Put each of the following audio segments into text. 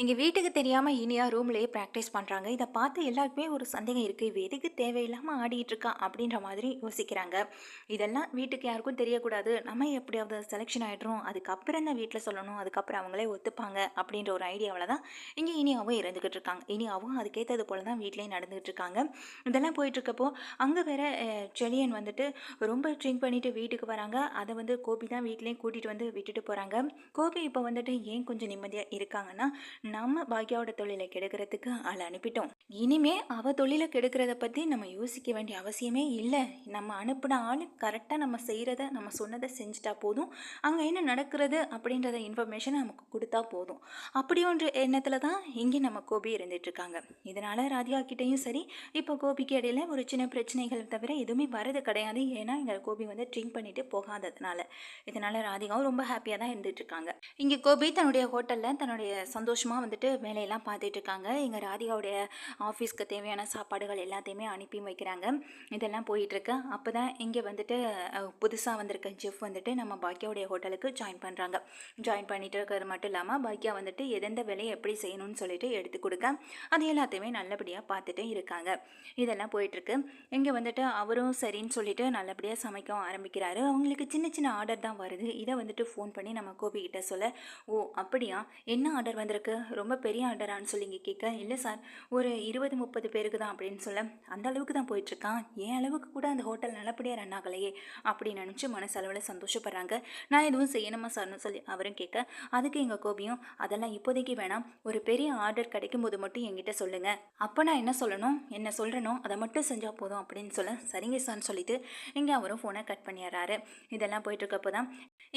எங்கள் வீட்டுக்கு தெரியாமல் இனியா ரூம்லேயே ப்ராக்டிஸ் பண்ணுறாங்க இதை பார்த்து எல்லாருக்குமே ஒரு சந்தேகம் இருக்குது இவ எதுக்கு தேவையில்லாமல் ஆடிட்டு இருக்கா அப்படின்ற மாதிரி யோசிக்கிறாங்க. இதெல்லாம் வீட்டுக்கு யாருக்கும் தெரியக்கூடாது. நம்ம எப்படியாவது செலெக்ஷன் ஆகிடுறோம் அதுக்கப்புறம் தான் வீட்டில் சொல்லணும். அதுக்கப்புறம் அவங்களே ஒத்துப்பாங்க அப்படின்ற ஒரு ஐடியாவில் தான் இங்கே இனியாவும் இருந்துக்கிட்டு இருக்காங்க. இனியாவும் அதுக்கேற்றது போல தான் வீட்லேயும் நடந்துகிட்டு இருக்காங்க. இதெல்லாம் போயிட்டுருக்கப்போ அங்கே வேற செலியன் வந்துட்டு ரொம்ப ட்ரிங்க் பண்ணிட்டு வீட்டுக்கு வராங்க. அதை வந்து கோபி தான் வீட்லேயும் கூட்டிகிட்டு வந்து விட்டுட்டு போகிறாங்க கோபி இப்போ வந்துட்டு ஏன் கொஞ்சம் நிம்மதியாக இருக்காங்கன்னா நம்ம பாக்யாவோட தொழிலை கெடுக்கிறதுக்கு ஆள் அனுப்பிட்டோம். இனிமே அவ தொழிலை கெடுக்கிறத பற்றி நம்ம யோசிக்க வேண்டிய அவசியமே இல்லை. நம்ம அனுப்பின ஆள் கரெக்டாக நம்ம செய்கிறத நம்ம சொன்னதை செஞ்சுட்டா போதும். அங்கே என்ன நடக்கிறது அப்படின்றத இன்ஃபர்மேஷன் நமக்கு கொடுத்தா போதும். அப்படி ஒன்று எண்ணத்தில் தான் இங்கே நம்ம கோபி இருந்துகிட்ருக்காங்க இதனால் ராதிகா கிட்டேயும் சரி இப்போ கோபிக்கு இடையில ஒரு சின்ன பிரச்சனைகள் தவிர எதுவுமே வரது கிடையாது. ஏன்னா இங்கே கோபி வந்து ட்ரிங்க் பண்ணிட்டு போகாததுனால. இதனால் ராதிகாவும் ரொம்ப ஹாப்பியாக தான் இருந்துட்டு இருக்காங்க. இங்கே கோபி தன்னுடைய ஹோட்டலில் தன்னுடைய சந்தோஷமாக வந்துட்டு வேலையெல்லாம் பார்த்துட்ருக்காங்க. எங்கள் இங்கே ராதிகாவுடைய ஆஃபீஸ்க்கு தேவையான சாப்பாடுகள் எல்லாத்தையுமே அனுப்பி வைக்கிறாங்க. இதெல்லாம் போயிட்டுருக்கு அப்போ தான் இங்கே வந்துட்டு புதுசாக வந்திருக்க ஜெஃப் வந்துட்டு நம்ம பாக்கியாவுடைய ஹோட்டலுக்கு ஜாயின் பண்ணுறாங்க ஜாயின் பண்ணிட்டு இருக்கிறது மட்டும் இல்லாமல் பாக்கியா வந்துட்டு எந்தெந்த வேலையை எப்படி செய்யணும்னு சொல்லிட்டு எடுத்து கொடுக்க அது எல்லாத்தையுமே நல்லபடியாக பார்த்துட்டு இருக்காங்க. இதெல்லாம் போயிட்டுருக்கு இங்கே வந்துட்டு அவரும் சரின்னு சொல்லிட்டு நல்லபடியாக சமைக்க ஆரம்பிக்கிறாரு. அவங்களுக்கு சின்ன சின்ன ஆர்டர் தான் வருது. இதை வந்துட்டு ஃபோன் பண்ணி நம்ம கோபிக்கிட்ட சொல்ல ஓ அப்படியா? என்ன ஆர்டர் வந்திருக்கு? ரொம்ப பெரிய ஆர்டரான்னு சொல்லி இங்கே கேட்க இல்லை சார் ஒரு இருபது முப்பது பேருக்கு தான் அப்படின்னு சொல்ல அந்த அளவுக்கு தான் போயிட்டுருக்கான். என் அளவுக்கு கூட அந்த ஹோட்டல் நல்லபடியாக ரன் ஆகலையே? அப்படின்னு நினச்சி மனசளவில் சந்தோஷப்படுறாங்க. நான் எதுவும் செய்யணுமா சார்னு சொல்லி அவரும் கேட்க அதுக்கு எங்கள் கோபியும் அதெல்லாம் இப்போதைக்கு வேணாம். ஒரு பெரிய ஆர்டர் கிடைக்கும் போது மட்டும் என்கிட்ட சொல்லுங்கள் அப்போ நான் என்ன சொல்லணும்? என்ன சொல்கிறனோ அதை மட்டும் செஞ்சால் போதும் அப்படின்னு சொல்ல சரிங்க சார்னு சொல்லிட்டு இங்கே அவரும் ஃபோனை கட் பண்ணிடுறாரு. இதெல்லாம் போயிட்டுருக்கப்போ தான்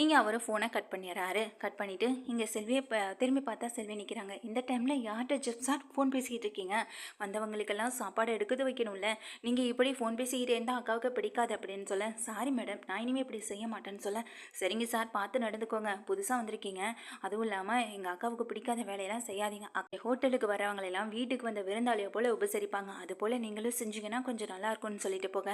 இங்கே அவரும் ஃபோனை கட் பண்ணிடுறாரு. கட் பண்ணிவிட்டு இங்கே செல்வியை திரும்பி பார்த்தா செல்வி நிற்கிறாங்க இந்த டைமில் யார்கிட்ட ஜெப் சார் ஃபோன் பேசிக்கிட்டு இருக்கீங்க? வந்தவங்களுக்கெல்லாம் சாப்பாடு எடுக்கிறது வைக்கணும்ல. நீங்கள் இப்படி ஃபோன் பேசிக்கிட்டே இருந்தால் அக்காவுக்கு பிடிக்காது அப்படின்னு சொல்ல சாரி மேடம் நான் இனிமேல் இப்படி செய்ய மாட்டேன்னு சொல்ல. சரிங்க சார் பார்த்து நடந்துக்கோங்க. புதுசாக வந்திருக்கீங்க. அதுவும் இல்லாமல் எங்கள் அக்காவுக்கு பிடிக்காத வேலையெல்லாம் செய்யாதீங்க. அக்கா ஹோட்டலுக்கு வரவங்களெல்லாம் வீட்டுக்கு வந்த விருந்தாளியை போல் உபசரிப்பாங்க. அது போல் நீங்களும் செஞ்சீங்கன்னா கொஞ்சம் நல்லா இருக்கும்னு சொல்லிட்டு போக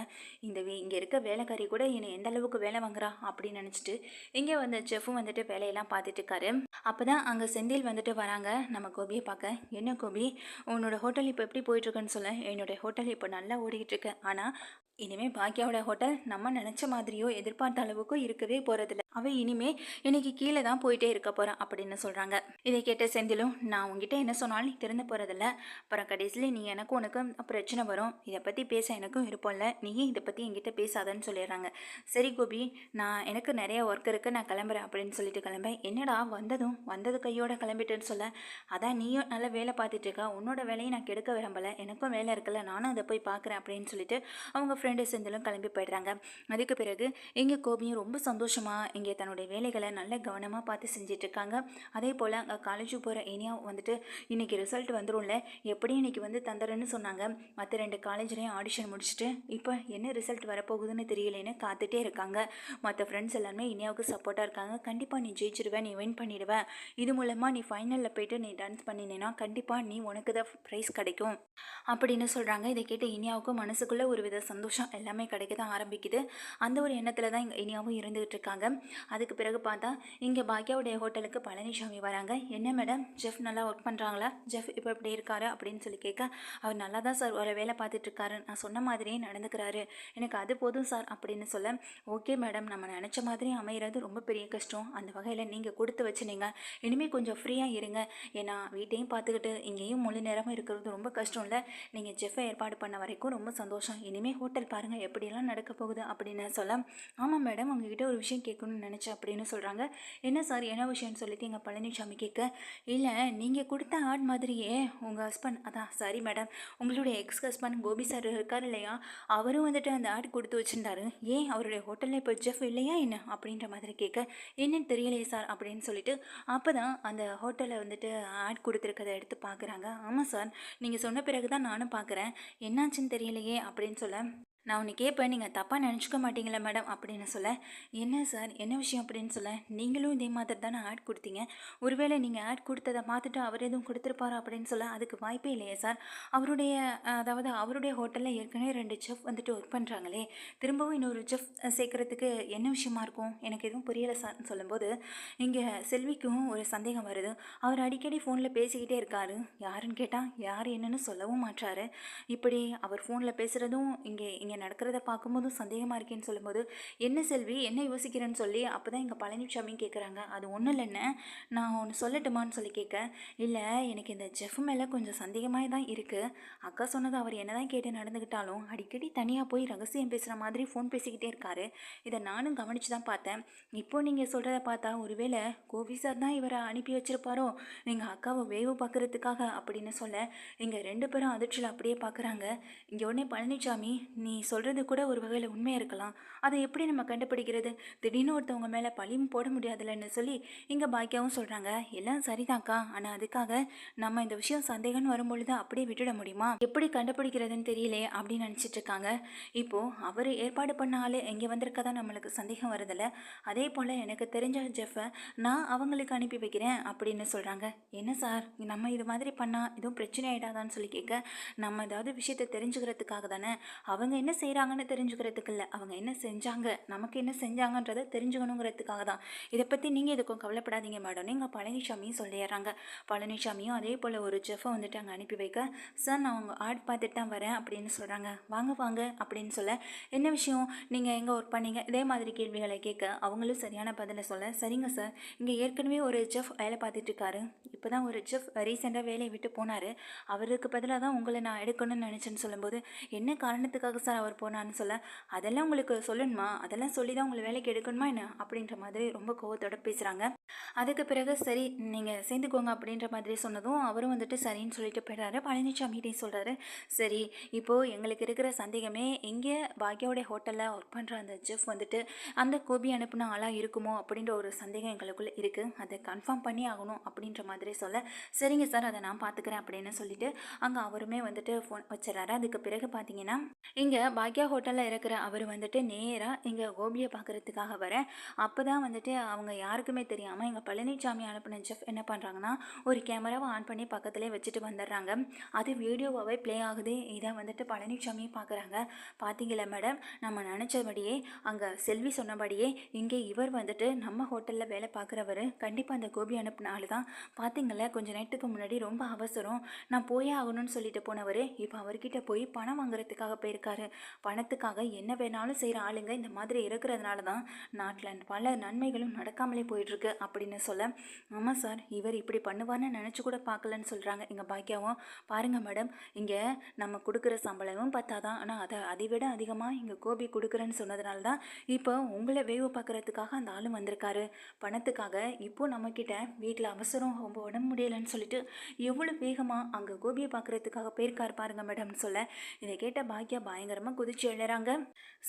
இந்த வே இங்கே இருக்க வேலைக்காரி கூட என்னை எந்த அளவுக்கு வேலை வாங்குறா? அப்படின்னு நினச்சிட்டு இங்கே வந்த செஃப்பும் வந்துட்டு வேலையெல்லாம் பார்த்துட்டு இருக்காரு. அப்போ தான் அங்கே செந்தில் வந்துட்டு வராங்க. நம்ம கோபியை பார்க்க என்ன கோபி? உன்னோட ஹோட்டல் இப்போ எப்படி போயிட்டுருக்குன்னு சொல்ல. என்னோட ஹோட்டல் இப்போ நல்லா ஓடிக்கிட்டு இருக்கு. ஆனால் இனிமேல் பாக்கியாவோட ஹோட்டல் நம்ம நினச்ச மாதிரியோ எதிர்பார்த்த அளவுக்கோ இருக்கவே போகிறதில்ல அவள் இனிமே இன்னைக்கு கீழே தான் போயிட்டே இருக்க போகிறான் அப்படின்னு சொல்கிறாங்க இதை கேட்ட செந்திலும் நான் உங்ககிட்ட என்ன சொன்னாலும் நீ திறந்து போகிறதில்ல அப்புறம் கடைசியில் நீ எனக்கும் உனக்கும் பிரச்சனை வரும். இதை பற்றி பேச எனக்கும் விருப்பம்ல நீயும் இதை பற்றி என்கிட்ட பேசாதன்னு சொல்லிடுறாங்க. சரி கோபி நான் எனக்கு நிறைய ஒர்க் இருக்குது நான் கிளம்புறேன் அப்படின்னு சொல்லிட்டு கிளம்ப என்னடா வந்ததும் வந்தது கையோட கிளம்பிட்டேன்னு சொல்ல? அதான் நீயும் நல்ல வேலை பார்த்துட்டு இருக்கா. உன்னோட வேலையை நான் கெடுக்க விரும்பலை. எனக்கும் வேலை இருக்கல நானும் அதை போய் பார்க்குறேன் அப்படின்னு சொல்லிட்டு அவங்க ஃப்ரெண்ட் செந்திலும் கிளம்பி போயிடுறாங்க. அதுக்கு பிறகு எங்கள் கோபியும் ரொம்ப சந்தோஷமாக இங்கே தன்னுடைய வேலைகளை நல்ல கவனமாக பார்த்து செஞ்சிட்ருக்காங்க. அதே போல் அங்கே காலேஜுக்கு போகிற இனியா வந்துட்டு இன்றைக்கி ரிசல்ட் வந்துடும்ல எப்படியும் இன்றைக்கி வந்து தந்துடுறேன்னு சொன்னாங்க. மற்ற ரெண்டு காலேஜ்லேயும் ஆடிஷன் முடிச்சுட்டு இப்போ என்ன ரிசல்ட் வரப்போகுதுன்னு தெரியலேன்னு காத்துட்டே இருக்காங்க. மற்ற ஃப்ரெண்ட்ஸ் எல்லாமே இனியாவுக்கு சப்போர்ட்டாக இருக்காங்க. கண்டிப்பாக நீ ஜெயிச்சிருவேன் நீ வின் பண்ணிடுவேன் இது மூலமாக நீ ஃபைனலில் போயிட்டு நீ டான்ஸ் பண்ணினேன்னா கண்டிப்பாக நீ உனக்கு தான் ப்ரைஸ் கிடைக்கும். அப்படின்னு சொல்கிறாங்க இதை கேட்டு இனியாவுக்கும் மனசுக்குள்ளே ஒரு வித சந்தோஷம் எல்லாமே கிடைக்க தான் ஆரம்பிக்குது. அந்த ஒரு எண்ணத்தில் தான் இங்கே இனியாவும் இருந்துகிட்டு இருக்காங்க அதுக்கு பிறகு பார்த்தா இங்கே பாக்யாவுடைய ஹோட்டலுக்கு பழனிசாமி வராங்க. என்ன மேடம்? ஜெஃப் நல்லா ஒர்க் பண்ணுறாங்களா ஜெஃப் இப்போ இப்படி இருக்காரு? அப்படின்னு சொல்லி கேட்க அவர் நல்லா தான் சார் ஒரு வேலை பார்த்துட்ருக்காரு நான் சொன்ன மாதிரியே நடந்துக்கிறாரு. எனக்கு அது போதும் சார் அப்படின்னு சொல்ல ஓகே மேடம் நம்ம நினச்ச மாதிரி அமைகிறது ரொம்ப பெரிய கஷ்டம். அந்த வகையில் நீங்கள் கொடுத்து வச்சுனீங்க. இனிமேல் கொஞ்சம் ஃப்ரீயாக இருங்க. ஏன்னா வீட்டையும் பார்த்துக்கிட்டு இங்கேயும் முழு நேரமும் இருக்கிறது ரொம்ப கஷ்டம் இல்லை நீங்கள் ஜெஃபை ஏற்பாடு பண்ண வரைக்கும் ரொம்ப சந்தோஷம். இனிமேல் ஹோட்டல் பாருங்கள் எப்படியெல்லாம் நடக்க போகுது அப்படின்னு சொல்ல ஆமாம் மேடம் உங்ககிட்ட ஒரு விஷயம் கேட்கணும்னு நினச்சேன் அப்படின்னு சொல்கிறாங்க என்ன சார் என்ன விஷயம்னு சொல்லிட்டு எங்கள் பழனிசாமி கேட்க இல்லை நீங்கள் கொடுத்த ஆட் மாதிரியே உங்கள் ஹஸ்பண்ட் அதான் சாரி மேடம் உங்களுடைய எக்ஸ் ஹஸ்பண்ட் கோபி சார் இருக்கார் இல்லையா? அவரும் வந்துட்டு அந்த ஆட் கொடுத்து வச்சுருந்தாரு. ஏன் அவருடைய ஹோட்டலில் இப்போ ஜெஃப் இல்லையா என்ன? அப்படின்ற மாதிரி கேட்க என்னன்னு தெரியலையே சார் அப்படின்னு சொல்லிட்டு அப்போ தான் அந்த ஹோட்டலில் வந்துட்டு ஆட் கொடுத்துருக்கதை எடுத்து பார்க்குறாங்க ஆமாம் சார் நீங்கள் சொன்ன பிறகு தான் நானும் பார்க்குறேன் என்னாச்சுன்னு தெரியலையே அப்படின்னு சொல்ல நான் உன்னை கேட்பேன் நீங்கள் தப்பாக நினச்சிக்க மாட்டீங்களா மேடம்? அப்படின்னு சொல்ல என்ன சார் என்ன விஷயம் அப்படின்னு சொல்ல நீங்களும் இதே மாதிரி தானே ஆட் கொடுத்தீங்க. ஒருவேளை நீங்கள் ஆட் கொடுத்ததை பார்த்துட்டு அவர் எதுவும் கொடுத்துருப்பாரா அப்படின்னு சொல்ல அதுக்கு வாய்ப்பே இல்லையே சார் அவருடைய அதாவது அவருடைய ஹோட்டலில் ஏற்கனவே ரெண்டு செஃப் வந்துட்டு ஒர்க் பண்ணுறாங்களே திரும்பவும் இன்னொரு செஃப் சேர்க்குறதுக்கு என்ன விஷயமா இருக்கும்? எனக்கு எதுவும் புரியலை சார்னு சொல்லும்போது இங்கே செல்விக்கும் ஒரு சந்தேகம் வருது. அவர் அடிக்கடி ஃபோனில் பேசிக்கிட்டே இருக்காரு. யாருன்னு கேட்டால் யார் என்னன்னு சொல்லவும் மாட்டாரு இப்படி அவர் ஃபோனில் பேசுகிறதும் இங்கே இங்கே நடக்கிறத பார்க்கும்போதும் சந்தேகமாக இருக்கேன்னு சொல்லும்போது என்ன செல்வி என்ன யோசிக்கிறேன்னு சொல்லி? அப்போ தான் எங்கள் பழனிசாமியும் கேட்குறாங்க அது ஒன்றும் இல்லைன்னு நான் ஒன்று சொல்லட்டுமான்னு சொல்லி கேட்க இல்லை எனக்கு இந்த ஜெஃப் மேலே கொஞ்சம் சந்தேகமாக தான் இருக்குது அக்கா சொன்னது அவர் என்ன தான் கேட்டு நடந்துக்கிட்டாலும் அடிக்கடி தனியாக போய் ரகசியம் பேசுகிற மாதிரி ஃபோன் பேசிக்கிட்டே இருக்காரு. இதை நானும் கவனித்து தான் பார்த்தேன். இப்போ நீங்கள் சொல்கிறத பார்த்தா ஒருவேளை கோபி சார் தான் இவரை அனுப்பி வச்சிருப்பாரோ? எங்கள் அக்காவை வேவு பார்க்குறதுக்காக அப்படின்னு சொல்ல இங்கே ரெண்டு பேரும் அதிர்ச்சியில் அப்படியே பார்க்குறாங்க இங்கே உடனே பழனிசாமி நீ நீ சொல்கிறது கூட ஒரு வகையில் உண்மையாக இருக்கலாம். அதை எப்படி நம்ம கண்டுபிடிக்கிறது? திடீர்னு ஒருத்தவங்க மேலே பழியும் போட முடியாதுல்லன்னு சொல்லி இங்கே பாக்கியாவும் சொல்கிறாங்க எல்லாம் சரிதான்க்கா. ஆனால் அதுக்காக நம்ம இந்த விஷயம் சந்தேகம்னு வரும்பொழுது அப்படியே விட்டுட முடியுமா? எப்படி கண்டுபிடிக்கிறதுன்னு தெரியலையே அப்படின்னு நினச்சிட்டு இருக்காங்க. இப்போது அவர் ஏற்பாடு பண்ண ஆள் இங்கே வந்திருக்கதா நம்மளுக்கு சந்தேகம் வருதில்ல அதே போல் எனக்கு தெரிஞ்ச ஜெஃபை நான் அவங்களுக்கு அனுப்பி வைக்கிறேன் அப்படின்னு சொல்கிறாங்க என்ன சார்? நம்ம இது மாதிரி பண்ணால் எதுவும் பிரச்சனை ஆகிடாதான்னு சொல்லி கேட்க நம்ம ஏதாவது விஷயத்தை தெரிஞ்சுக்கிறதுக்காக தானே? அவங்க என்ன என்ன செய்கிறாங்கன்னு தெரிஞ்சுக்கிறதுக்கு இல்லை அவங்க என்ன செஞ்சாங்க நமக்கு என்ன செஞ்சாங்கன்றதை தெரிஞ்சுக்கணுங்கிறதுக்காக தான். இதை பற்றி நீங்கள் எதுக்கும் கவலைப்படாதீங்க மேடம் நீங்கள் பழனிசாமியும் சொல்லிடுறாங்க. பழனிசாமியும் அதே போல் ஒரு ஜெஃபை வந்துட்டு அங்கே அனுப்பி வைக்க சார் நான் அவங்க ஆட் பார்த்துட்டு தான் வரேன் அப்படின்னு சொல்கிறாங்க வாங்க வாங்க அப்படின்னு சொல்ல என்ன விஷயம்? நீங்கள் எங்கே ஒர்க் பண்ணீங்க? இதே மாதிரி கேள்விகளை கேட்க அவங்களும் சரியான பதிலை சொல்ல சரிங்க சார் இங்கே ஏற்கனவே ஒரு ஜெஃப் வேலை பார்த்துட்டு இருக்காரு. இப்போ தான் ஒரு செஃப் ரீசெண்டாக வேலையை விட்டு போனார். அவருக்கு பதிலாக தான் உங்களை நான் எடுக்கணும்னு நினச்சேன்னு சொல்லும்போது என்ன காரணத்துக்காக சார் அவர் போனான்னு சொல்ல அதெல்லாம் உங்களுக்கு சொல்லணுமா? அதெல்லாம் சொல்லி தான் உங்களை வேலைக்கு எடுக்கணுமா என்ன? அப்படின்ற மாதிரி ரொம்ப கோவத்தோட பேசுகிறாங்க அதுக்கு பிறகு சரி நீங்கள் சேர்ந்துக்கோங்க அப்படின்ற மாதிரி சொன்னதும் அவரும் வந்துட்டு சரின்னு சொல்லிட்டு போயிடுறாரு. பழனிசாமிகிட்டையும் சொல்கிறாரு சரி இப்போது எங்களுக்கு இருக்கிற சந்தேகமே எங்கே பாக்யாவுடைய ஹோட்டலில் ஒர்க் பண்ணுற அந்த செஃப் வந்துட்டு அந்த கோபி அனுப்புன ஆளாக இருக்குமோ அப்படின்ற ஒரு சந்தேகம் எங்களுக்குள்ளே இருக்குது அதை கன்ஃபார்ம் பண்ணி ஆகணும் அப்படின்ற மாதிரி சொல்ல சரிங்க சார் அதை நான் பார்த்துக்கிறேன் அப்படின்னு சொல்லிட்டு அங்கே அவருமே வந்துட்டு ஃபோன் வச்சிடறாரு. அதுக்கு பிறகு பார்த்தீங்கன்னா இங்கே பாக்யா ஹோட்டலில் இருக்கிற அவர் வந்துட்டு நேராக இங்கே கோபியை பார்க்குறதுக்காக வர அப்போ தான் வந்துட்டு அவங்க யாருக்குமே தெரியாமல் எங்கள் பழனிசாமி அனுப்பின செஃப் என்ன பண்ணுறாங்கன்னா ஒரு கேமராவை ஆன் பண்ணி பக்கத்துலேயே வச்சுட்டு வந்துடுறாங்க அது வீடியோவாகவே ப்ளே ஆகுது. இதை வந்துட்டு பழனிசாமியும் பார்க்குறாங்க பார்த்தீங்களா மேடம் நம்ம நினச்சபடியே அங்கே செல்வி சொன்னபடியே இங்கே இவர் வந்துட்டு நம்ம ஹோட்டலில் வேலை பார்க்குறவர் கண்டிப்பாக அந்த கோபி அனுப்பின ஆள் தான் பார்த்தீங்களா கொஞ்சம் நேரத்துக்கு முன்னாடி ரொம்ப அவசரம். நான் போயே ஆகணும்னு சொல்லிட்டு போனவர் இப்போ அவர்கிட்ட போய் பணம் வாங்குறதுக்காக போயிருக்காரு. பணத்துக்காக என்ன வேணாலும் செய்கிற ஆளுங்க இந்த மாதிரி இருக்கிறதுனால தான் நாட்டில் பல நன்மைகளும் நடக்காமலே போயிட்டுருக்கு அப்படின்னு சொல்ல ஆமாம் சார் இவர் இப்படி பண்ணுவார்னு நினச்சி கூட பார்க்கலன்னு சொல்கிறாங்க எங்கள் பாக்கியாவும் பாருங்கள் மேடம் இங்கே நம்ம கொடுக்குற சம்பளமும் பத்தாதான். ஆனால் அதை அதை விட அதிகமாக இங்கே கோபி கொடுக்குறேன்னு சொன்னதுனால தான் இப்போ உங்களை வேவு பார்க்குறதுக்காக அந்த ஆளும் வந்திருக்காரு. பணத்துக்காக இப்போ நம்மக்கிட்ட வீட்டில் அவசரம் ரொம்ப உடம்பு முடியலைன்னு சொல்லிட்டு எவ்வளோ வேகமாக அங்கே கோபியை பார்க்குறதுக்காக போயிருக்கார் பாருங்கள் மேடம்னு சொல்ல இதை கேட்ட பாக்கியா பயங்கரமாக பயங்கரமாக குதிச்சு எழுறாங்க.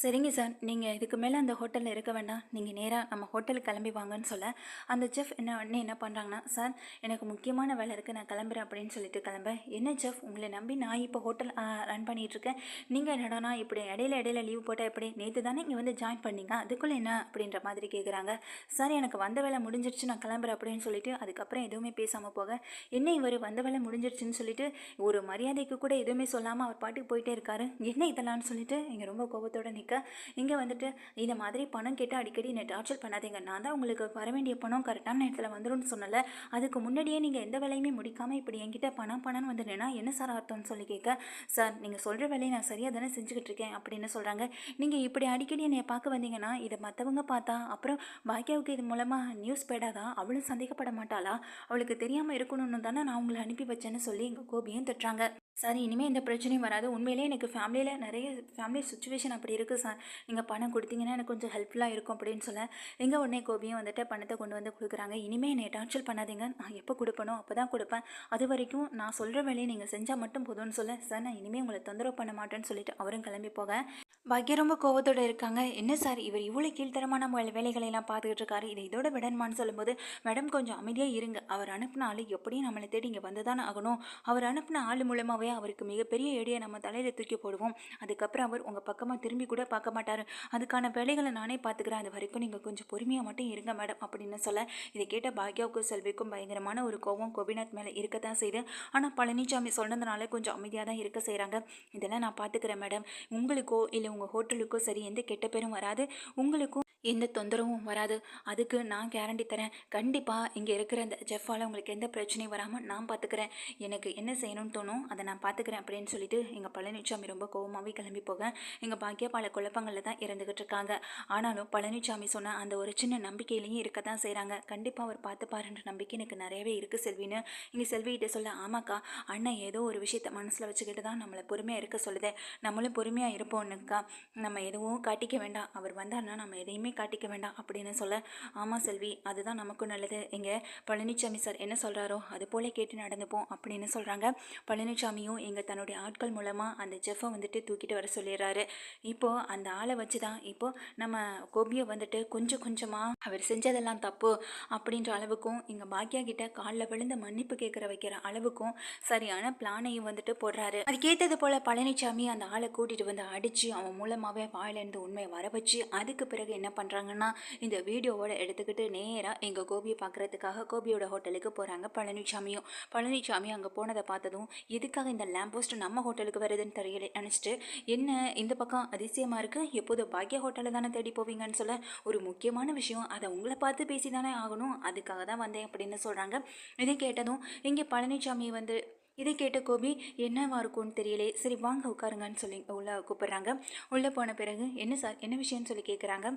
சரிங்க சார் நீங்கள் இதுக்கு மேலே அந்த ஹோட்டலில் இருக்க வேண்டாம். நீங்கள் நேராக நம்ம ஹோட்டலுக்கு கிளம்பி வாங்கன்னு சொல்ல. அந்த செஃப் என்ன உடனே என்ன பண்ணுறாங்கன்னா சார் எனக்கு முக்கியமான வேலை இருக்குது நான் கிளம்புறேன் அப்படின்னு சொல்லிட்டு கிளம்ப என்ன செஃப்? உங்களை நம்பி நான் இப்போ ஹோட்டல் ரன் பண்ணிகிட்ருக்கேன் நீங்கள் என்னடானா இப்படி இடையில இடையில லீவ் போட்டால் எப்படி? நேற்று தானே இங்கே வந்து ஜாயின் பண்ணீங்க. அதுக்குள்ளே என்ன? அப்படின்ற மாதிரி கேட்குறாங்க சார் எனக்கு வந்த வேலை முடிஞ்சிருச்சு. நான் கிளம்புறேன் அப்படின்னு சொல்லிட்டு அதுக்கப்புறம் எதுவுமே பேசாமல் போக. என்ன இவர்? வந்த வேலை முடிஞ்சிருச்சுன்னு சொல்லிட்டு ஒரு மரியாதைக்கு கூட எதுவுமே சொல்லாமல் அவர் பாட்டுக்கு போயிட்டே இருக்காரு. என்ன இதெல்லாம்? சொல்லிட்டு இங்கே ரொம்ப கோபத்தோடு நிற்க இங்கே வந்துட்டு இந்த மாதிரி பணம் கேட்டு அடிக்கடி என்னை டார்ச்சர் பண்ணாதீங்க. நான் தான் உங்களுக்கு வர வேண்டிய பணம் கரெக்டான நேரத்தில் வந்துடும்னு சொன்னல அதுக்கு முன்னாடியே நீங்கள் எந்த வேலையுமே முடிக்காமல் இப்படி என்கிட்ட பணம் பணம்னு வந்துட்டேன்னா என்ன சார் அர்த்தம்னு சொல்லி கேட்க சார் நீங்கள் சொல்கிற வேலையை நான் சரியாக தானே செஞ்சுக்கிட்டு இருக்கேன் அப்படின்னு சொல்கிறாங்க நீங்கள் இப்படி அடிக்கடி என்னை பார்க்க வந்தீங்கன்னா இதை மற்றவங்க பார்த்தா அப்புறம் பாக்கியாவுக்கு இது மூலமாக நியூஸ் போயிடாதா? அவளும் சந்தேகப்பட மாட்டாளா? அவளுக்கு தெரியாமல் இருக்கணும்னு தானே நான் உங்களை அனுப்பி வச்சேன்னு சொல்லி எங்கள் கோபியும் திட்டுறாங்க. சார் இனிமேல் எந்த பிரச்சனையும் வராது. உண்மையிலே எனக்கு ஃபேமிலியில் நிறைய ஃபேமிலி சுச்சுவேஷன் அப்படி இருக்குது சார். நீங்கள் பணம் கொடுத்தீங்கன்னா எனக்கு கொஞ்சம் ஹெல்ப்ஃபுல்லாக இருக்கும் அப்படின்னு சொல்ல. எங்கள் உடனே கோபியும் வந்துட்டு பணத்தை கொண்டு வந்து கொடுக்குறாங்க. இனிமேல் என்னை டார்ச்சர் பண்ணாதீங்க. நான் எப்போ கொடுப்பனோ அப்போ தான் கொடுப்பேன். அது வரைக்கும் நான் சொல்கிற வேலையை நீங்கள் செஞ்சால் மட்டும் போதும்னு சொல்ல. சார் நான் இனிமேல் உங்களை தொந்தரவு பண்ண மாட்டேன்னு சொல்லிட்டு அவரும் கிளம்பி போக. பாக்கிய ரொம்ப கோவத்தோடு இருக்காங்க. என்ன சார் இவர் இவ்வளோ கீழ்த்தரமான வேலைகளையெல்லாம் வேலைகளை எல்லாம் பார்த்துக்கிட்டு இருக்காரு. இதை இதோட விடணுமான்னு சொல்லும்போது மேடம் கொஞ்சம் அமைதியாக இருங்க. அவர் அனுப்பின ஆள் எப்படியும் நம்மளை தேடி இங்கே வந்து தானே ஆகணும். அவர் அனுப்பின ஆள் மூலமாக மூலமாகவே அவருக்கு மிகப்பெரிய ஏடியை நம்ம தலையில் தூக்கி போடுவோம். அதுக்கப்புறம் அவர் உங்கள் பக்கமாக திரும்பி கூட பார்க்க மாட்டார். அதுக்கான வேலைகளை நானே பார்த்துக்கிறேன். அது வரைக்கும் நீங்கள் கொஞ்சம் பொறுமையாக மட்டும் இருங்க மேடம் அப்படின்னு சொல்ல இதை கேட்ட பாக்யாவுக்கும் செல்விக்கும் பயங்கரமான ஒரு கோபம் கோபிநாத் மேலே இருக்கத்தான் செய்யுது ஆனால் பழனிசாமி சொன்னதுனால கொஞ்சம் அமைதியாக தான் இருக்க செய்கிறாங்க இதெல்லாம் நான் பார்த்துக்கிறேன் மேடம் உங்களுக்கோ இல்லை உங்கள் ஹோட்டலுக்கோ சரி எந்த கெட்ட பேரும் வராது. உங்களுக்கும் எந்த தொந்தரவும் வராது. அதுக்கு நான் கேரண்டி தரேன். கண்டிப்பாக இங்கே இருக்கிற அந்த ஜெஃபால் உங்களுக்கு எந்த பிரச்சனையும் வராமல் நான் பார்த்துக்கிறேன் எனக்கு என்ன செய்யணும்னு தோணும் அதை நான் பார்த்துக்கிறேன் அப்படின்னு சொல்லிட்டு எங்கள் பழனிசாமி ரொம்ப கோவமாகவே கிளம்பி போக எங்கள் பாக்கியா பல குழப்பங்களில் தான் இறந்துக்கிட்டு இருக்காங்க. ஆனாலும் பழனிசாமி சொன்ன அந்த ஒரு சின்ன நம்பிக்கையிலையும் இருக்க தான் செய்கிறாங்க கண்டிப்பாக அவர் பார்த்துப்பாருன்ற நம்பிக்கை எனக்கு நிறையவே இருக்குது செல்வின்னு. இங்கே செல்விகிட்ட சொல்ல ஆமாக்கா அண்ணன் ஏதோ ஒரு விஷயத்த மனசில் வச்சுக்கிட்டு தான் நம்மளை பொறுமையாக இருக்க சொல்லுதே. நம்மளும் பொறுமையாக இருப்போம்னுக்கா. நம்ம எதுவும் காட்டிக்க வேண்டாம். அவர் வந்தார்னா நம்ம எதையுமே காட்டிக்க வேண்டாம் அப்படின்னு சொல்ல ஆமாம் செல்வி அதுதான் நமக்கும் நல்லது. இங்கே பழனிசாமி சார் என்ன சொல்கிறாரோ அது போல கேட்டு நடந்துப்போம் அப்படின்னு சொல்கிறாங்க பழனிசாமியும் எங்கள் தன்னுடைய ஆட்கள் மூலமாக அந்த ஜெஃபை வந்துட்டு தூக்கிட்டு வர சொல்லிடுறாரு. இப்போது அந்த ஆளை வச்சு தான் இப்போது நம்ம கோபியை வந்துட்டு கொஞ்சம் கொஞ்சமாக அவர் செஞ்சதெல்லாம் தப்பு அப்படின்ற அளவுக்கும் இங்கே பாக்கியா கிட்ட காலில் விழுந்து மன்னிப்பு கேட்குற வைக்கிற அளவுக்கும் சரியான பிளானையும் வந்துட்டு போடுறாரு. அதுக்கேற்றது போல் பழனிசாமி அந்த ஆளை கூட்டிகிட்டு வந்து அடித்து அவன் மூலமாகவே வாயிலேருந்து உண்மையை வர வச்சு அதுக்கு பிறகு என்ன பண்ணுறாங்கன்னா இந்த வீடியோவோட எடுத்துக்கிட்டு நேராக எங்கள் கோபியை பார்க்குறதுக்காக கோபியோட ஹோட்டலுக்கு போகிறாங்க பழனிசாமியும் பழனிசாமி அங்கே போனதை பார்த்ததும் எதுக்காக இந்த லேம்ப் போஸ்ட் நம்ம ஹோட்டலுக்கு வருதுன்னு தெரியல நினச்சிட்டு என்ன இந்த பக்கம் அதிசயமாக இருக்குது எப்போதும் பாக்யா ஹோட்டலில் தானே தேடி போவீங்கன்னு சொல்ல ஒரு முக்கியமான விஷயம் அதை உங்களை பார்த்து பேசி தானே ஆகணும் அதுக்காக தான் வந்தேன் அப்படின்னு சொல்கிறாங்க இதை கேட்டதும் இங்கே பழனிசாமி வந்து இதை கேட்ட கோபி என்னவா இருக்கும்னு தெரியலே. சரி வாங்க உட்காருங்கன்னு சொல்லி உள்ளே கூப்பிட்றாங்க. உள்ளே போன பிறகு என்ன சார் என்ன விஷயம்னு சொல்லி கேட்குறாங்க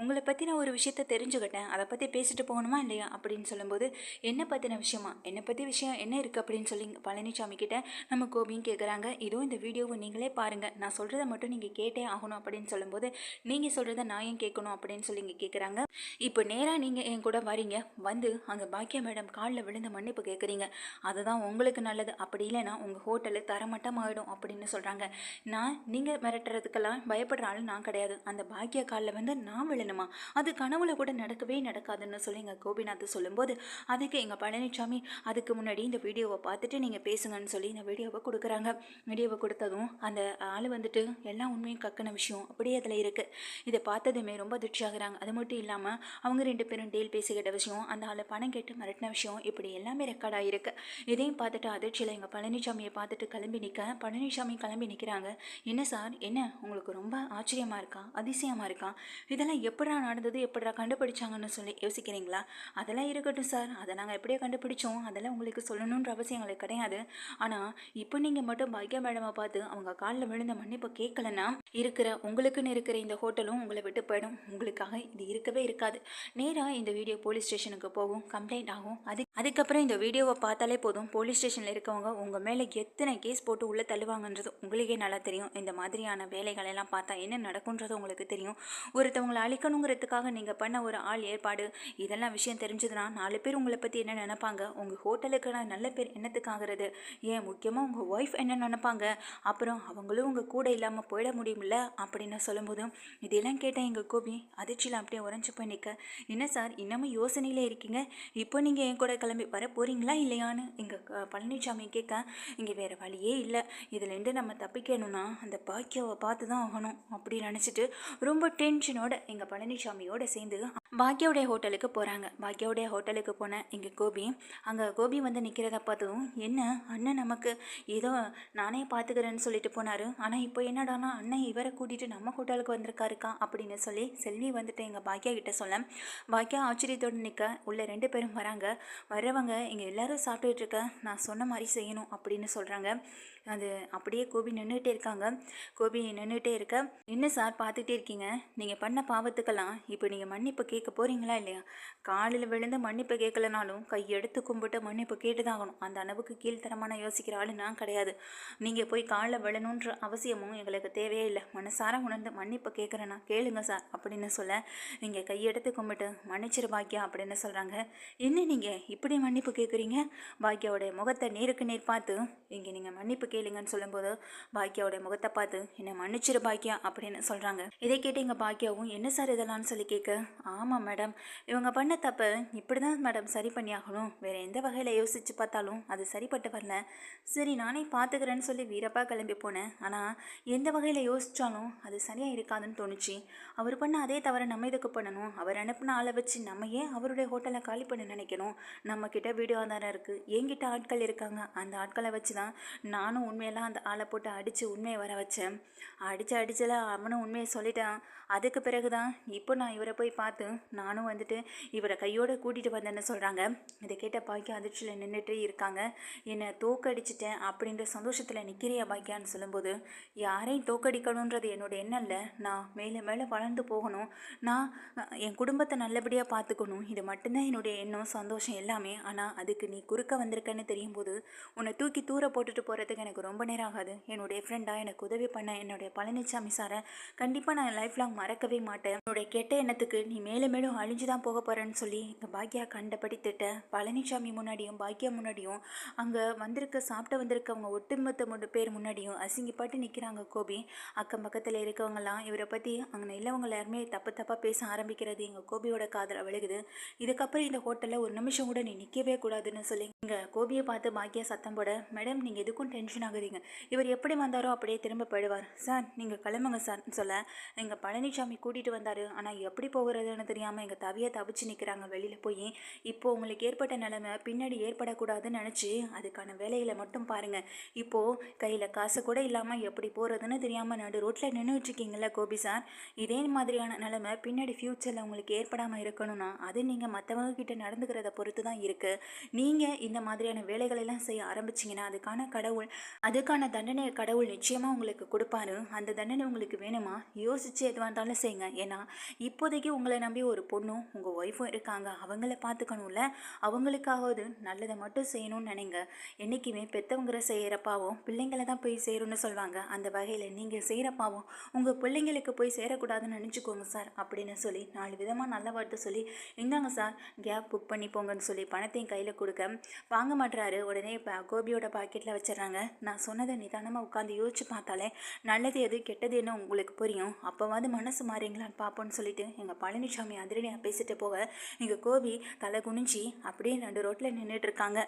உங்களை பற்றி நான் ஒரு விஷயத்த தெரிஞ்சுக்கிட்டேன். அதை பற்றி பேசிட்டு போகணுமா இல்லையா? அப்படின்னு சொல்லும்போது என்ன பற்றின விஷயமா? என்னை பற்றி விஷயம்? என்ன இருக்குது அப்படின்னு சொல்லி பழனிசாமி கிட்ட நம்ம கோபியும் கேட்குறாங்க இதோ இந்த வீடியோவை நீங்களே பாருங்கள் நான் சொல்கிறத மட்டும் நீங்கள் கேட்டே ஆகணும். அப்படின்னு சொல்லும்போது நீங்கள் சொல்கிறத நான் ஏன் கேட்கணும்? அப்படின்னு சொல்லி இங்கே கேட்குறாங்க இப்போ நேராக நீங்கள் என் கூட வரீங்க. வந்து அங்கே பாக்கியா மேடம் காலில் விழுந்து மன்னிப்பு கேட்குறீங்க அதுதான் உங்களுக்கு நல்லது. அப்படி இல்லைன்னா உங்கள் ஹோட்டலு தரமட்டமாகிடும் அப்படின்னு சொல்கிறாங்க நான் நீங்கள் மிரட்டுறதுக்கெல்லாம் பயப்படுற ஆள் நான் கிடையாது. அந்த பாக்கிய காலில் வந்து நான் விழணுமா? அது கனவுல கூட நடக்கவே நடக்காதுன்னு சொல்லி எங்கள் கோபிநாத் சொல்லும்போது அதுக்கு எங்கள் பழனிசாமி அதுக்கு முன்னாடி இந்த வீடியோவை பார்த்துட்டு நீங்கள் பேசுங்கன்னு சொல்லி இந்த வீடியோவை கொடுக்குறாங்க. வீடியோவை கொடுத்ததும் அந்த ஆள் வந்துட்டு எல்லா உண்மையும் கக்கின விஷயம் அப்படியே அதில் இருக்குது இதை பார்த்ததுமே ரொம்ப அதிர்ச்சி அது மட்டும் இல்லாமல் அவங்க ரெண்டு பேரும் டீல் பேசிக்கிட்ட விஷயம் அந்த ஆளை பணம் கேட்டு மிரட்டின விஷயம் இப்படி எல்லாமே ரெக்கார்ட் ஆகிருக்கு இதையும் பார்த்துட்டு அதிர்ச்சியில் எங்கள் பழனிசாமியை பார்த்துட்டு கிளம்பி நிற்க பழனிசாமி கிளம்பி நிற்கிறாங்க என்ன சார்? என்ன? உங்களுக்கு ரொம்ப ஆச்சரியமாக இருக்கா? அதிசயமாக இருக்கா? இதெல்லாம் எப்படா நடந்தது? எப்படா கண்டுபிடிச்சாங்கன்னு சொல்லி யோசிக்கிறீங்களா? அதெல்லாம் இருக்கட்டும் சார். அதை நாங்கள் எப்படியோ கண்டுபிடிச்சோம். அதெல்லாம் உங்களுக்கு சொல்லணுன்ற அவசியம் எங்களுக்கு கிடையாது. ஆனால் இப்போ நீங்கள் மட்டும் பாக்யா மேடமை பார்த்து அவங்க காலில் விழுந்த மன்னிப்பு கேட்கலன்னா இருக்கிற உங்களுக்குன்னு இருக்கிற இந்த ஹோட்டலும் உங்களை விட்டு போயிடும். உங்களுக்காக இது இருக்கவே இருக்காது. நேராக இந்த வீடியோ போலீஸ் ஸ்டேஷனுக்கு போகும். கம்ப்ளைண்ட் ஆகும். அது அதுக்கப்புறம் இந்த வீடியோவை பார்த்தாலே போதும். போலீஸ் ஸ்டேஷனில் இருக்கவங்க உங்கள் மேலே எத்தனை கேஸ் போட்டு உள்ளே தள்ளுவாங்கன்றது உங்களுக்கே நல்லா தெரியும். இந்த மாதிரியான வேலைகளெல்லாம் பார்த்தா என்ன நடக்குன்றது உங்களுக்கு தெரியும். ஒருத்தவங்களை அழிக்கணுங்கிறதுக்காக நீங்கள் பண்ண ஒரு ஆள் ஏற்பாடு இதெல்லாம் விஷயம் தெரிஞ்சதுன்னா நாலு பேர் உங்களை பற்றி என்ன நினைப்பாங்க? உங்கள் ஹோட்டலுக்கு நான் நல்ல பேர் என்னத்துக்காகிறது ஏன் முக்கியமாக உங்கள் ஒய்ஃப் என்ன நினப்பாங்க? அப்புறம் அவங்களும் உங்கள் கூட இல்லாமல் போயிட முடியுமில்ல அப்படின்னு சொல்லும்போதும் இதெல்லாம் கேட்டேன் எங்கள் கோபி. அதிர்ச்சியில் அப்படியே உறைஞ்சு போய் நிற்க என்ன சார் இன்னமும் யோசனையில் இருக்கீங்க? இப்போ நீங்கள் என் கூட கிளம்பி வர போகிறீங்களா இல்லையான்னு எங்கள் பழனிசாமி கேட்க இங்கே வேறு வழியே இல்லை. இதுலேருந்து நம்ம தப்பிக்கணும்னா அந்த பாக்கியாவை பார்த்து தான் ஆகணும் அப்படி நினச்சிட்டு ரொம்ப டென்ஷனோட எங்கள் பழனிசாமியோட சேர்ந்து பாக்யாவுடைய ஹோட்டலுக்கு போகிறாங்க பாக்யாவுடைய ஹோட்டலுக்கு போன இங்கே கோபி. அங்கே கோபி வந்து நிற்கிறத பார்த்ததும் என்ன? அண்ணன் நமக்கு ஏதோ நானே பார்த்துக்கிறேன்னு சொல்லிட்டு போனார். ஆனால் இப்போ என்னடானா அண்ணன் இவரை கூட்டிகிட்டு நம்ம ஹோட்டலுக்கு வந்திருக்காருக்கா? அப்படின்னு சொல்லி செல்வி வந்துட்டு எங்கள் பாக்கியா கிட்ட சொல்ல பாக்யா ஆச்சரியத்தோடு நிற்க உள்ள ரெண்டு பேரும் வராங்க. வர்றவங்க இங்கே எல்லாரும் சாப்பிட்டுட்டு இருக்க. நான் சொன்ன மாதிரி செய்யணும் அப்படின்னு சொல்கிறாங்க அது அப்படியே கோபி நின்றுட்டே இருக்காங்க. கோபி நின்றுட்டே இருக்க என்ன சார் பார்த்துட்டே இருக்கீங்க? நீங்கள் பண்ண பாவத்துக்கெல்லாம் இப்போ நீங்கள் மன்னிப்பு கேட்க போகிறீங்களா இல்லையா? காலில் விழுந்து மன்னிப்பு கேட்கலனாலும் கையெடுத்து கும்பிட்டு மன்னிப்பு கேட்டு தான் ஆகணும் அந்த அளவுக்கு கீழ்த்தரமான யோசிக்கிற ஆள் நான் கிடையாது. நீங்கள் போய் காலில் விழணுன்ற அவசியமும் எங்களுக்கு தேவையே இல்லை. மனசார உணர்ந்து மன்னிப்பு கேட்குறேன்னா கேளுங்க சார் அப்படின்னு சொல்ல நீங்கள் கையெடுத்து கும்பிட்டு மன்னிச்சிரு பாக்கியா அப்படின்னு சொல்கிறாங்க என்ன நீங்கள் இப்படி மன்னிப்பு கேட்குறீங்க? பாக்கியாவுடைய முகத்தை நேருக்கு நேர் பார்த்து இங்கே நீங்கள் மன்னிப்பு கேளுங்கன்னு சொல்லும்போது பாக்கியாவுடைய முகத்தை பார்த்து என்னை மன்னிச்சிரு பாக்கியா அப்படின்னு சொல்கிறாங்க இதை கேட்டு எங்கள் பாக்கியாவும் என்ன சார் இதெல்லாம்னு சொல்லி கேட்க ஆமாம் மேடம் இவங்க பண்ண தப்பை இப்படி தான் மேடம் சரி பண்ணியாகணும் வேறு எந்த வகையில் யோசித்து பார்த்தாலும் அது சரிப்பட்டு வரல. சரி நானே பார்த்துக்கிறேன்னு சொல்லி வீரப்பா கிளம்பி போனேன். ஆனால் எந்த வகையில் யோசித்தாலும் அது சரியாக இருக்காதுன்னு தோணுச்சு. அவர் பண்ண அதே தவிர நம்ம இதுக்கு பண்ணணும்? அவர் அனுப்பின ஆளை வச்சு நம்ம ஏன் அவருடைய ஹோட்டலை காலி பண்ண நினைக்கணும்? நம்மக்கிட்ட வீடு ஆதாரம் இருக்குது என்கிட்ட ஆட்கள் இருக்காங்க. அந்த ஆட்களை வச்சு தான் நானும் உண்மையெல்லாம் அந்த ஆளை போட்டு அடித்து உண்மையை வர வச்சேன். அடித்து அடிச்சல அவனும் உண்மையை சொல்லிட்டான். அதுக்கு பிறகு தான் இப்போ நான் இவரை போய் பார்த்து நானும் வந்துட்டு இவரை கையோடு கூட்டிகிட்டு வந்தேன்னு சொல்கிறாங்க இதை கேட்ட பாக்கியா அதிர்ச்சியில் நின்றுட்டு இருக்காங்க. என்னை தோக்கடிச்சிட்டேன் அப்படின்ற சந்தோஷத்தில் நிற்கிறியா பாக்கியான்னு சொல்லும்போது யாரையும் தோக்கடிக்கணுன்றது என்னோட எண்ணம் இல்லை. நான் மேலே மேலே வளர்ந்து போகணும். நான் என் குடும்பத்தை நல்லபடியாக பார்த்துக்கணும். இது மட்டும்தான் என்னுடைய எண்ணம் சந்தோஷம் எல்லாமே. ஆனால் அதுக்கு நீ குறுக்க வந்திருக்கன்னு தெரியும் போது உன்னை தூக்கி தூர போட்டுட்டு போகிறதுக்கு எனக்கு எனக்கு ரொம்ப நேரம் ஆகாது. என்னுடைய ஃப்ரெண்டாக எனக்கு உதவி பண்ண என்னுடைய பழனிசாமி சாரை கண்டிப்பாக நான் லைஃப் லாங் மறக்கவே மாட்டேன். என்னுடைய கெட்ட எண்ணத்துக்கு நீ மேலும் மேலும் அழிஞ்சு தான் போக போகிறேன்னு சொல்லி இந்த பாக்கியா கண்டபடி திட்ட பழனிசாமி முன்னாடியும் பாக்கியா முன்னாடியும் அங்கே வந்திருக்க சாப்பிட்டு வந்திருக்கவங்க ஒட்டுமொத்த முடி பேர் முன்னாடியும் அசிங்கப்பட்டு நிற்கிறாங்க கோபி. அக்கம் பக்கத்தில் இருக்கவங்கலாம் இவரை பற்றி அங்கே இல்லவங்க யாருமே தப்பு தப்பாக பேச ஆரம்பிக்கிறது எங்கள் கோபியோட காதில் விழுகுது. இதுக்கப்புறம் இந்த ஹோட்டலில் ஒரு நிமிஷம் கூட நீ நிற்கவே கூடாதுன்னு சொல்லி இங்கே கோபியை பார்த்து பாக்கியா சத்தம் போட மேடம் நீங்கள் எதுக்கும் டென்ஷன் ஆகுறீங்க இவர் எப்படி வந்தாரோ அப்படியே திரும்ப போயிடுவார். சார் நீங்கள் கிளம்புங்க சார் சொல்ல எங்கள் பழனிசாமி கூட்டிகிட்டு வந்தார். ஆனால் எப்படி போகிறதுன்னு தெரியாமல் எங்கள் தவியை தவிச்சு நிற்கிறாங்க வெளியில் போய். இப்போது உங்களுக்கு ஏற்பட்ட நிலைமை பின்னாடி ஏற்படக்கூடாதுன்னு நினச்சி அதுக்கான வேலையில் மட்டும் பாருங்கள் இப்போது கையில் காசு கூட இல்லாமல் எப்படி போகிறதுன்னு தெரியாமல் நடு ரோட்டில் நின்று வச்சுருக்கீங்கள கோபி சார். இதே மாதிரியான நிலைமை பின்னாடி ஃப்யூச்சரில் உங்களுக்கு ஏற்படாமல் இருக்கணும்னா அது நீங்கள் மற்றவங்க கிட்ட நடந்துக்கிறத பொறுத்து தான் இருக்குது நீங்கள் இந்த மாதிரியான வேலைகளெல்லாம் செய்ய ஆரம்பிச்சிங்கன்னா அதுக்கான கடவுள் அதுக்கான தண்டனையை கடவுள் நிச்சயமாக உங்களுக்கு கொடுப்பாரு. அந்த தண்டனை உங்களுக்கு வேணுமா? யோசித்து எதுவாக இருந்தாலும் செய்யுங்க ஏன்னா இப்போதைக்கு உங்களை நம்பி ஒரு பொண்ணும் உங்கள் ஒய்ஃபும் இருக்காங்க. அவங்கள பார்த்துக்கணும்ல. அவங்களுக்காவது நல்லதை மட்டும் செய்யணும்னு நினைங்க. என்றைக்குமே பெற்றவங்கிற செய்கிற பாவம் பிள்ளைங்களை தான் போய் சேரும்னு சொல்லுவாங்க அந்த வகையில் நீங்கள் செய்கிற பாவம் உங்கள் பிள்ளைங்களுக்கு போய் சேரக்கூடாதுன்னு நினச்சிக்கோங்க சார். அப்படின்னு சொல்லி நாலு விதமாக நல்ல வார்த்தை சொல்லி இந்தாங்க சார் கேப் புக் பண்ணி போங்கன்னு சொல்லி பணத்தையும் கையில் கொடுக்க வாங்க மாட்டுறாரு உடனே இப்போ கோபியோட பாக்கெட்டில் வச்சிடறாங்க. நான் சொன்னதை நிதானமாக உட்காந்து யோசிச்சு பார்த்தாலே நல்லது எது கெட்டது என்ன உங்களுக்கு புரியும். அப்போவாது மனசு மாறிங்களான்னு பார்ப்போன்னு சொல்லிட்டு எங்கள் பழனிசாமி அதிரடியாக பேசிட்டு போக எங்கள் கோபி தலை குனிஞ்சி அப்படியே ரெண்டு ரோட்டில் நின்றுட்டு இருக்காங்க.